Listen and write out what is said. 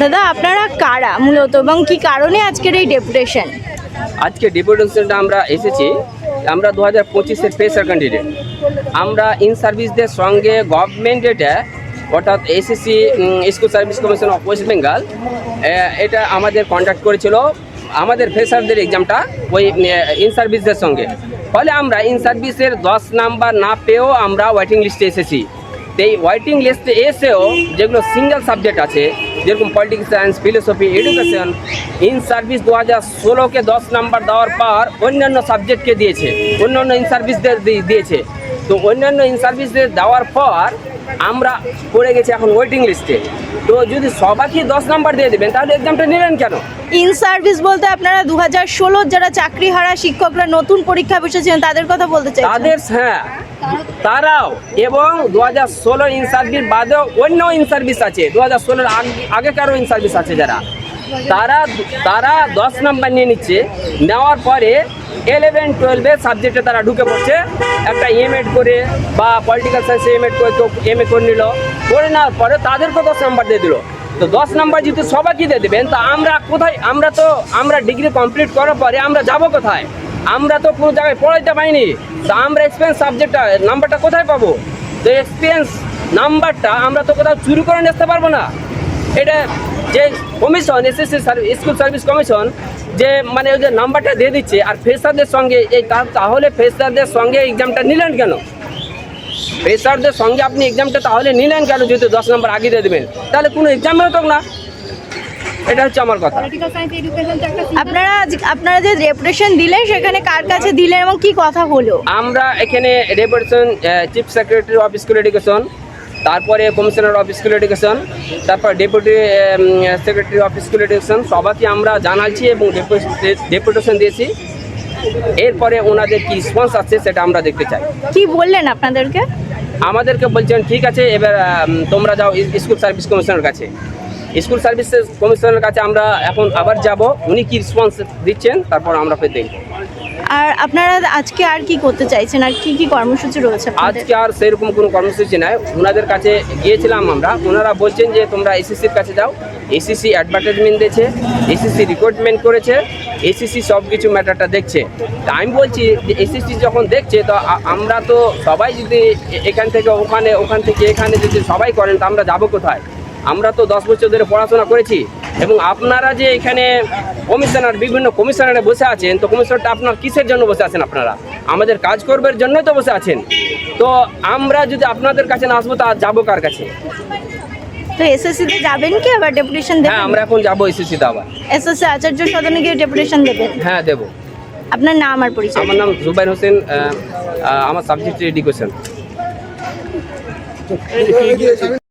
দাদা, আপনারা কারা মূলত এবং কি কারণে আজকের এই ডেপুটেশন আজকে ডেপুটেশনটা আমরা এসেছি, আমরা দু হাজার পঁচিশের ফ্রেশার ক্যান্ডিডেট আমরা ইন সার্ভিসদের সঙ্গে গভর্নমেন্ট এটা অর্থাৎ SSC school service commission of West Bengal এটা আমাদের কন্ট্যাক্ট করেছিল। আমাদের ফ্রেশারদের এক্সামটা ওই ইন সার্ভিসদের সঙ্গে। ফলে আমরা ইন সার্ভিসের দশ নাম্বার না পেয়েও আমরা ওয়েটিং লিস্টে এসেছি। এই ওয়েটিং লিস্টে এসেও যেগুলো সিঙ্গেল সাবজেক্ট আছে, যেরকম political science philosophy education in service দু হাজার ষোলোকে দশ নাম্বার দেওয়ার পর অন্যান্য সাবজেক্টকে দিয়েছে, অন্যান্য ইন সার্ভিসদের দিয়েছে। তো অন্যান্য ইন সার্ভিসদের দেওয়ার পর আমরা পড়ে গেছি এখন ওয়েটিং লিস্টে তো যদি সবাইকে দশ নাম্বার দিয়ে দেবেন তাহলে এক্সামটা নিলেন কেন? ইন সার্ভিস বলতে আপনারা দু হাজার ষোলোর যারা চাকরি হারা শিক্ষকরা নতুন পরীক্ষা বসেছিলেন তাদের কথা বলতে চাই তাদের হ্যাঁ তারাও এবং দু হাজার ষোলো ইন সার্ভিস বাদেও অন্য ইন সার্ভিস আছে। দু হাজার ষোলোর আগেকারও ইন সার্ভিস আছে যারা। তারা তারা দশ নাম্বার নিয়ে নিচ্ছে। নেওয়ার পরে ইলেভেন টুয়েলভে সাবজেক্টে তারা ঢুকে পড়ছে। একটা এম এড করে বা পলিটিক্যাল সায়েন্সে এম এড করে কেউ এম এ করে নিল। করে নেওয়ার পরে তাদেরকেও দশ নাম্বার দিয়ে দিল। তো দশ নাম্বার যদি সবাইকে দিয়ে দেবেন, তা আমরা কোথায়, আমরা তো, আমরা ডিগ্রি কমপ্লিট করার পরে আমরা যাব কোথায়? আমরা তো কোনো জায়গায় পড়াইতে পাইনি তা আমরা এক্সপিরিয়েন্স সাবজেক্টটা নাম্বারটা কোথায় পাবো? তো এক্সপিরিয়েন্স নাম্বারটা আমরা তো কোথাও চুরি করে নিতে পারব না। এটা যে commission SSC school service commission যে মানে ওই যে নাম্বারটা দিয়ে দিচ্ছে আর ফ্রেশারদের সঙ্গে এই তাহলে ফ্রেশারদের সঙ্গে এক্সামটা নিলেন কেন? ফ্রেশারদের সঙ্গে আপনি এক্সামটা তাহলে নিলেন কেন যদি দশ নম্বর আগে দিয়ে দেবেন? তাহলে কোনো এক্সামে হতো না। এটা হচ্ছে আমার কথা। আপনারা আপনারা যে ডেপুটেশন দিলেন সেখানে কার কাছে দিলেন এবং কি কথা হলো? আমরা এখানে reputation chief secretary of school education তারপরে কমিশনার অফ স্কুল এডুকেশন তারপর deputy secretary of school education সবাইকে আমরা জানাচ্ছি এবং ডেপুটেশন দিয়েছি। এরপরে ওনাদের কি রেসপন্স আছে সেটা আমরা দেখতে চাই। কি বললেন আপনাদেরকে? আমাদেরকে বলছেন ঠিক আছে এবার তোমরা যাও স্কুল সার্ভিস কমিশনের কাছে। স্কুল সার্ভিস কমিশনের কাছে আমরা এখন আবার যাব। উনি কি রেসপন্স দিচ্ছেন তারপর আমরা ফের দেখব। আর আপনারা আজকে আর কি করতে চাইছেন? আর কি কি কর্মসূচি রয়েছে আজকে আর সেরকম কোনো কর্মসূচি নাই। ওনাদের কাছে গিয়েছিলাম আমরা। ওনারা বলছেন যে, তোমরা এসিসির কাছে যাও। এসিসি অ্যাডভার্টাইজমেন্ট দিয়েছে এসিসি রিক্রুটমেন্ট করেছে এসিসি সব কিছু ম্যাটারটা দেখছে। তা আমি বলছি, যে এসিসি যখন দেখছে, তো আমরা তো সবাই যদি এখান থেকে ওখানে, ওখান থেকে এখানে যদি সবাই করেন, তো আমরা যাব কোথায়? আমরা তো দশ বছর ধরে পড়াশোনা করেছি। এবং আপনারা যে এখানে কমিশনার বিভিন্ন কমিশনারে বসে আছেন তো কমিশনারটা আপনার কিসের জন্য বসে আছেন আপনারা? আমাদের কাজ করবার জন্যই তো বসে আছেন। তো আমরা যদি আপনাদের কাছে না আসব তা যাব কার কাছে? তো এসএসসি তে যাবেন কি আবার ডেপুটেশন হ্যাঁ আমরা এখন যাব এসএসসিতে আবার। এসএসসি আচার্য সদনে গিয়ে ডেপুটেশন দেবেন? হ্যাঁ দেবো। আপনার নাম আর পরিচয়। আমার নাম জুবাইর হোসেন আমার সাবজেক্ট এডুকেশন